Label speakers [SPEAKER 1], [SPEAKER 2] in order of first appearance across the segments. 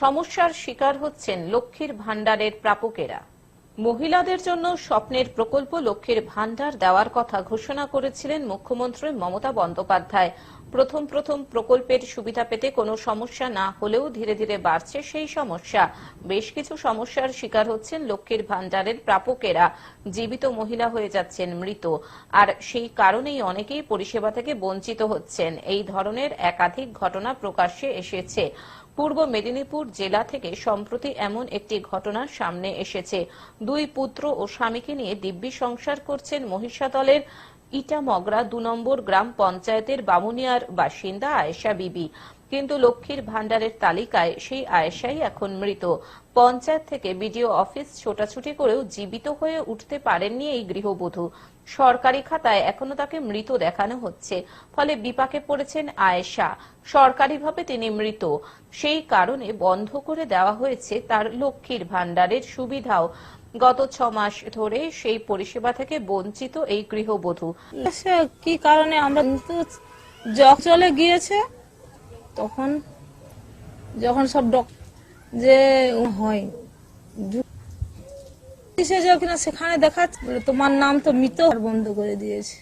[SPEAKER 1] সমস্যার শিকার হচ্ছেন লক্ষ্মীর ভাণ্ডারের প্রাপকেরা। মহিলাদের জন্য স্বপ্নের প্রকল্প লক্ষ্মীর ভাণ্ডার দেওয়ার কথা ঘোষণা করেছিলেন মুখ্যমন্ত্রী মমতা বন্দ্যোপাধ্যায়। প্রথম প্রথম প্রকল্পের সুবিধা পেতে কোনো সমস্যা না হলেও ধীরে ধীরে বাড়ছে সেই সমস্যা। বেশ কিছু সমস্যার শিকার হচ্ছেন লক্ষ্মীর ভাণ্ডারের প্রাপকেরা। জীবিত মহিলা হয়ে যাচ্ছেন মৃত। আর সেই কারণেই অনেকেই পরিষেবা থেকে বঞ্চিত হচ্ছেন। এই ধরনের একাধিক ঘটনা প্রকাশ্যে এসেছে। পূর্ব মেদিনীপুর জেলা থেকে সম্প্রতি এমন একটি ঘটনা সামনে এসেছে। দুই পুত্র ও স্বামীকে নিয়ে দিব্যি সংসার করছেন মহিষাদলের ইটামগরা দু নম্বর গ্রাম পঞ্চায়েতের বামুনিয়ার বাসিন্দা আয়েশা বিবি। কিন্তু লক্ষ্মীর ভান্ডারের তালিকায় সেই আয়েশাই এখন মৃত। পঞ্চায়েত থেকে বিডিও অফিস ছোটাছুটি করেও জীবিত হয়ে উঠতে পারেননি এই গৃহবধূ। সরকারি খাতায় এখনও তাকে মৃত দেখানো হচ্ছে। ফলে বিপাকে পড়েছেন আয়েশা। সরকারিভাবে তিনি মৃত। সেই কারণে বন্ধ করে দেওয়া হয়েছে তার লক্ষ্মীর ভাণ্ডারের সুবিধাও। গত ছ মাস ধরে সেই পরিষেবা থেকে বঞ্চিত এই গৃহবধূ।
[SPEAKER 2] সে কি কারণে আমরা কিন্তু জগ চলে গিয়েছে তখন যখন সব ডক যে হয় সে কিনা সেখানে দেখাচ্ছে বলে, তোমার নাম তো মৃত বন্ধ করে দিয়েছে।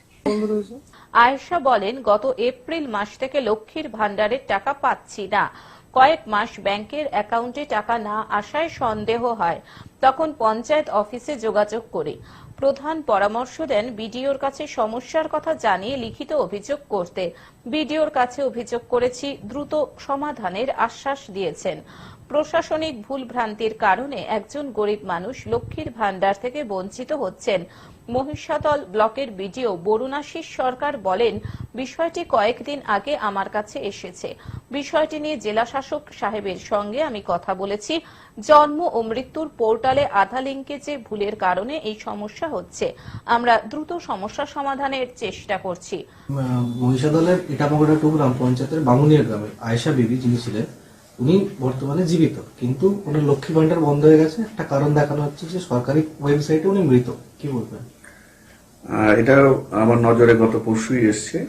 [SPEAKER 1] আয়েশা বলেন গত এপ্রিল মাস থেকে লক্ষ্মীর ভান্ডারের টাকা পাচ্ছি না। কয়েক মাস ব্যাংকের অ্যাকাউন্টে টাকা না আসায় সন্দেহ হয়। তখন পঞ্চায়েত অফিসে যোগাযোগ করে। প্রধান পরামর্শ দেন, বিডিওর কাছে সমস্যার কথা জানিয়ে লিখিত অভিযোগ করতে। বিডিওর কাছে অভিযোগ করেছি, দ্রুত সমাধানের আশ্বাস দিয়েছেন। প্রশাসনিক ভুলভ্রান্তির কারণে একজন গরিব মানুষ লক্ষ্মীর ভাণ্ডার থেকে বঞ্চিত হচ্ছেন। মহিষাদল ব্লকের বিডিও বরুণাশিস সরকার বলেন, বিষয়টি কয়েকদিন আগে আমার কাছে এসেছে। বিষয়টি নিয়ে জেলা শাসক সাহেবের সঙ্গে আমি কথা বলেছি। জন্ম ও মৃত্যুর পোর্টালে আধা লিঙ্কে যে ভুলের কারণে এই সমস্যা হচ্ছে। আমরা দ্রুত সমস্যা সমাধানের চেষ্টা করছি।
[SPEAKER 3] মহিষাদলের ইটামগড়া টু গ্রাম পঞ্চায়েতের বামুনিয়া গ্রামের আয়েশা বিবি যিনি ছিলেন উনি বর্তমানে জীবিত কিন্তু ওনার লক্ষ্মী ভান্ডার বন্ধ হয়ে গেছে। একটা কারণ দেখানো হচ্ছে যে সরকারি ওয়েবসাইটে উনি মৃত। কি বলবেন?
[SPEAKER 4] আহ, এটা আমার নজরে গত পরশুই এসছে।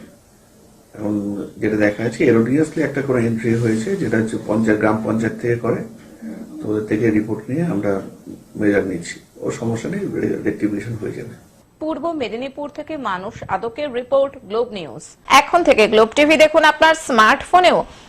[SPEAKER 4] এবং যেটা দেখা যাচ্ছে এরোডিয়াসলি একটা করে এন্ট্রি হয়েছে যেটা হচ্ছে পঞ্চায়েত গ্রাম পঞ্চায়েত থেকে করে। তো ওদের থেকে রিপোর্ট নিয়ে আমরা মেজার নিচ্ছি। ও সমস্যা নেই রেক্টিফিকেশন হয়ে যাবে।
[SPEAKER 1] পূর্ব মেদিনীপুর থেকে মানুষ আদকের রিপোর্ট গ্লোব নিউজ এখন থেকে গ্লোব টিভি দেখুন আপনার স্মার্টফোনেও